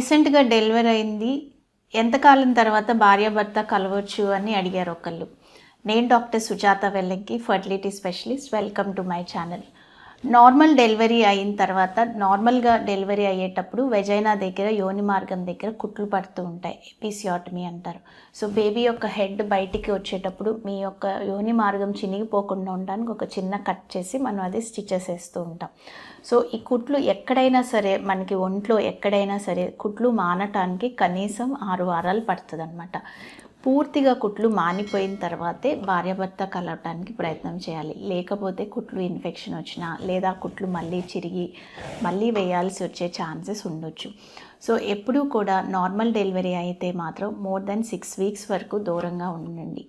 రీసెంట్గా డెలివరీ అయింది. ఎంతకాలం తర్వాత భార్యాభర్త కలవచ్చు అని అడిగారు ఒకళ్ళు. నేను doctor Sujatha Vellanki fertility specialist welcome to my channel. Normal delivery అయిన తర్వాత నార్మల్గా డెలివరీ అయ్యేటప్పుడు వెజైనా దగ్గర యోని మార్గం దగ్గర కుట్లు పడుతూ ఉంటాయి. ఎపిసియాటమీ అంటారు. సో బేబీ యొక్క హెడ్ బయటికి వచ్చేటప్పుడు మీ యొక్క యోని మార్గం చినిగిపోకుండా ఉండడానికి ఒక చిన్న కట్ చేసి మనం అది స్టిచెస్ వేస్తూ ఉంటాం. సో ఈ కుట్లు ఎక్కడైనా సరే మనకి ఒంట్లో ఎక్కడైనా సరే కుట్లు మానటానికి కనీసం ఆరు వారాలు పడుతుంది పూర్తిగా కుట్లు మానిపోయిన తర్వాతే భార్యాభర్త కలవటానికి ప్రయత్నం చేయాలి. లేకపోతే కుట్లు ఇన్ఫెక్షన్ వచ్చినా లేదా కుట్లు మళ్ళీ చిరిగి మళ్ళీ వేయాల్సి వచ్చే ఛాన్సెస్ ఉండొచ్చు. సో ఎప్పుడూ కూడా నార్మల్ డెలివరీ అయితే మాత్రం మోర్ దెన్ సిక్స్ వీక్స్ వరకు దూరంగా ఉండండి.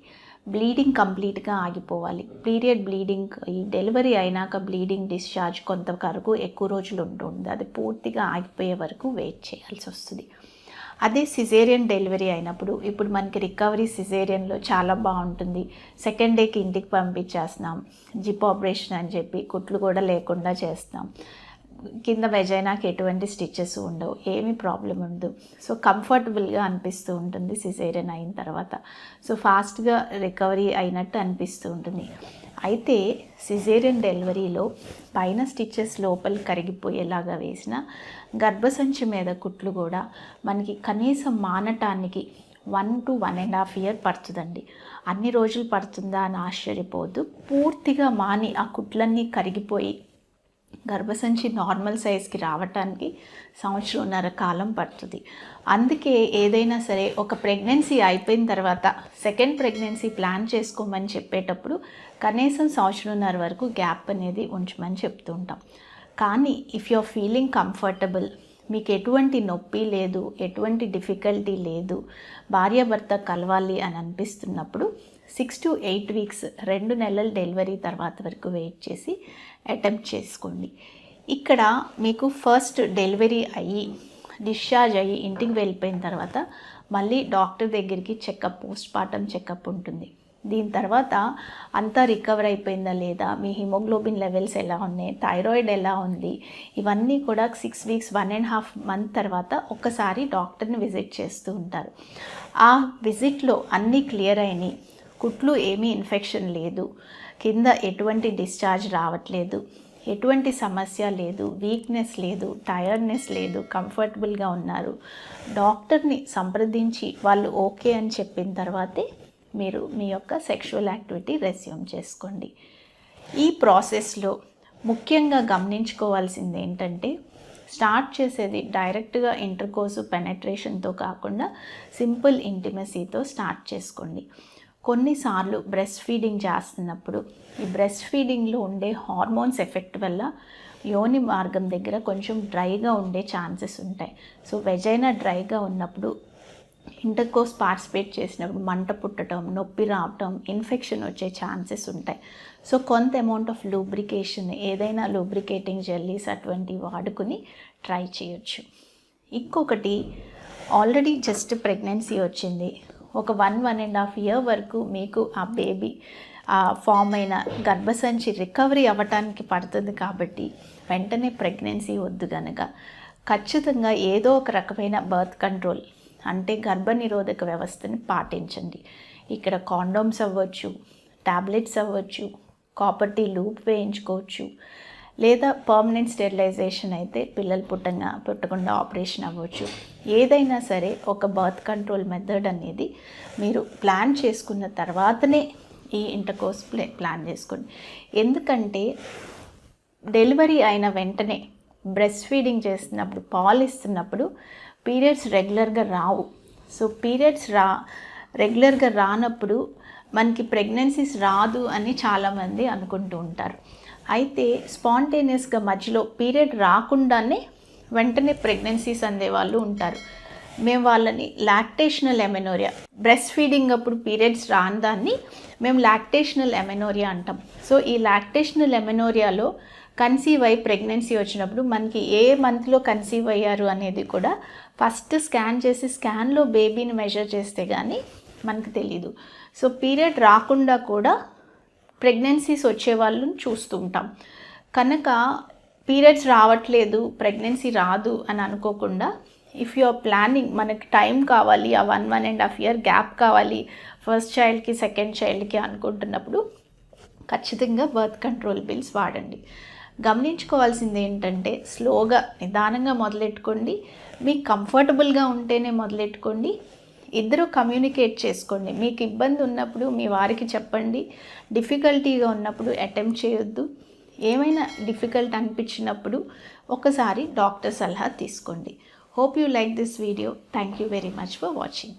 బ్లీడింగ్ కంప్లీట్గా ఆగిపోవాలి. పీరియడ్ బ్లీడింగ్ ఈ డెలివరీ అయినాక బ్లీడింగ్ డిశ్చార్జ్ కొంత వరకు ఎక్కువ రోజులు ఉంటుంది అది పూర్తిగా ఆగిపోయే వరకు వెయిట్ చేయాల్సి వస్తుంది. అదే సిజేరియన్ డెలివరీ అయినప్పుడు ఇప్పుడు మనకి రికవరీ సిజేరియన్లో చాలా బాగుంటుంది. సెకండ్ డేకి ఇంటికి పంపించేస్తున్నాం. జిప్ ఆపరేషన్ అని చెప్పి కుట్లు కూడా లేకుండా చేస్తాం కింద వెజైనాకి ఎటువంటి స్టిచెస్ ఉండవు. ఏమీ ప్రాబ్లం ఉండదు. సో కంఫర్టబుల్గా అనిపిస్తూ ఉంటుంది సిజేరియన్ అయిన తర్వాత. సో ఫాస్ట్గా రికవరీ అయినట్టు అనిపిస్తూ ఉంటుంది. అయితే సిజేరియన్ డెలివరీలో పైన స్టిచెస్ లోపల కరిగిపోయేలాగా వేసిన గర్భసంచి మీద కుట్లు కూడా మనకి కనీసం మానటానికి one to one and half year పడుతుందండి. అన్ని రోజులు పడుతుందా అని ఆశ్చర్యపోవద్దు. పూర్తిగా మాని ఆ కుట్లన్నీ కరిగిపోయి గర్భసంచి నార్మల్ సైజ్కి రావటానికి సంవత్సరంన్నర కాలం పడుతుంది. అందుకే ఏదైనా సరే ఒక ప్రెగ్నెన్సీ అయిపోయిన తర్వాత సెకండ్ ప్రెగ్నెన్సీ ప్లాన్ చేసుకోమని చెప్పేటప్పుడు కనీసం సంవత్సరంన్నర వరకు గ్యాప్ అనేది ఉంచమని చెప్తూ ఉంటాం. కానీ if you are feeling comfortable మీకు ఎటువంటి నొప్పి లేదు ఎటువంటి డిఫికల్టీ లేదు భార్యాభర్త కలవాలి అని అనిపిస్తున్నప్పుడు సిక్స్ టు ఎయిట్ వీక్స్ రెండు నెలల డెలివరీ తర్వాత వరకు వెయిట్ చేసి అటెంప్ట్ చేసుకోండి. ఇక్కడ మీకు ఫస్ట్ డెలివరీ అయ్యి డిశ్చార్జ్ అయ్యి ఇంటికి వెళ్ళిపోయిన తర్వాత మళ్ళీ డాక్టర్ దగ్గరికి చెకప్ పోస్ట్ పార్టం చెకప్ ఉంటుంది. దీని తర్వాత అంతా రికవర్ అయిపోయిందా లేదా మీ హిమోగ్లోబిన్ లెవెల్స్ ఎలా ఉన్నాయి థైరాయిడ్ ఎలా ఉంది ఇవన్నీ కూడా six weeks one and half month తర్వాత ఒక్కసారి డాక్టర్ని విజిట్ చేస్తూ ఉంటారు. ఆ విజిట్లో అన్నీ క్లియర్ అయినాయి. కుట్లు ఏమీ ఇన్ఫెక్షన్ లేదు. కింద ఎటువంటి డిశ్చార్జ్ రావట్లేదు. ఎటువంటి సమస్య లేదు. వీక్నెస్ లేదు. టైర్డ్నెస్ లేదు. కంఫర్టబుల్గా ఉన్నారు. డాక్టర్ని సంప్రదించి వాళ్ళు ఓకే అని చెప్పిన తర్వాతే మీరు మీ యొక్క సెక్షువల్ యాక్టివిటీ రెస్యూమ్ చేసుకోండి. ఈ ప్రాసెస్లో ముఖ్యంగా గమనించుకోవాల్సింది ఏంటంటే స్టార్ట్ చేసేది డైరెక్ట్గా ఇంటర్కోర్సు పెనట్రేషన్తో కాకుండా సింపుల్ ఇంటిమసీతో స్టార్ట్ చేసుకోండి. కొన్నిసార్లు బ్రెస్ట్ ఫీడింగ్ చేస్తున్నప్పుడు ఈ బ్రెస్ట్ ఫీడింగ్లో ఉండే హార్మోన్స్ ఎఫెక్ట్ వల్ల యోని మార్గం దగ్గర కొంచెం డ్రైగా ఉండే ఛాన్సెస్ ఉంటాయి. సో వెజైనా డ్రైగా ఉన్నప్పుడు ఇంటర్కోర్స్ పార్టిసిపేట్ చేసినప్పుడు మంట పుట్టడం నొప్పి రావటం ఇన్ఫెక్షన్ వచ్చే ఛాన్సెస్ ఉంటాయి. సో కొంత అమౌంట్ ఆఫ్ లూబ్రికేషన్ ఏదైనా లూబ్రికేటింగ్ జెల్లీస్ అటువంటివి వాడుకుని ట్రై చేయొచ్చు. ఇంకొకటి ఆల్రెడీ జస్ట్ ప్రెగ్నెన్సీ వచ్చింది. ఒక one one and half year వరకు మీకు ఆ బేబీ ఫామ్ అయిన గర్భసంచి రికవరీ అవ్వటానికి పడుతుంది కాబట్టి వెంటనే ప్రెగ్నెన్సీ వద్దు కనుక ఖచ్చితంగా ఏదో ఒక రకమైన బర్త్ కంట్రోల్ అంటే గర్భనిరోధక వ్యవస్థని పాటించండి. ఇక్కడ కాండోమ్స్ అవ్వచ్చు టాబ్లెట్స్ అవ్వచ్చు కాపర్టీ లూప్ వేయించుకోవచ్చు లేదా పర్మనెంట్ స్టెరిలైజేషన్ అయితే పిల్లలు పుట్టంగా పుట్టకుండా ఆపరేషన్ అవ్వచ్చు. ఏదైనా సరే ఒక బర్త్ కంట్రోల్ మెథడ్ అనేది మీరు ప్లాన్ చేసుకున్న తర్వాతనే ఈ ఇంటర్కోర్స్ ప్లే ప్లాన్ చేసుకోండి. ఎందుకంటే డెలివరీ అయిన వెంటనే బ్రెస్ట్ ఫీడింగ్ చేస్తున్నప్పుడు పాలు ఇస్తున్నప్పుడు పీరియడ్స్ రెగ్యులర్గా రావు. సో పీరియడ్స్ రా రెగ్యులర్గా రానప్పుడు మనకి ప్రెగ్నెన్సీస్ రాదు అని చాలామంది అనుకుంటూ ఉంటారు. అయితే స్పాంటేనియస్గా మధ్యలో పీరియడ్ రాకుండానే వెంటనే ప్రెగ్నెన్సీస్ అందేవాళ్ళు ఉంటారు. మేము వాళ్ళని లాక్టేషనల్ ఎమెనోరియా బ్రెస్ట్ ఫీడింగ్ అప్పుడు పీరియడ్స్ రాని దాన్ని మేము లాక్టేషనల్ ఎమెనోరియా అంటాం. సో ఈ లాక్టేషనల్ ఎమెనోరియాలో కన్సీవ్ అయి ప్రెగ్నెన్సీ వచ్చినప్పుడు మనకి ఏ మంత్లో కన్సీవ్ అయ్యారు అనేది కూడా ఫస్ట్ స్కాన్ చేసి స్కాన్లో బేబీని మెజర్ చేస్తే కానీ మనకు తెలీదు. సో పీరియడ్ రాకుండా కూడా ప్రెగ్నెన్సీస్ వచ్చే వాళ్ళని చూస్తుంటాం. కనుక పీరియడ్స్ రావట్లేదు ప్రెగ్నెన్సీ రాదు అని అనుకోకుండా ఇఫ్ యు ఆర్ ప్లానింగ్ మనకి టైం కావాలి ఆ one one and half year gap కావాలి ఫస్ట్ చైల్డ్కి సెకండ్ చైల్డ్కి అనుకుంటున్నప్పుడు ఖచ్చితంగా బర్త్ కంట్రోల్ పిల్స్ వాడండి. గమనించుకోవాల్సింది ఏంటంటే స్లోగా నిదానంగా మొదలెట్టుకోండి. మీకు కంఫర్టబుల్గా ఉంటేనే మొదలెట్టుకోండి. ఇద్దరు కమ్యూనికేట్ చేసుకోండి. మీకు ఇబ్బంది ఉన్నప్పుడు మీ వారికి చెప్పండి. డిఫికల్టీగా ఉన్నప్పుడు అటెంప్ట్ చేయొద్దు. ఏమైనా డిఫికల్ట్ అనిపించినప్పుడు ఒకసారి డాక్టర్ సలహా తీసుకోండి. Hope you like this video thank you very much for watching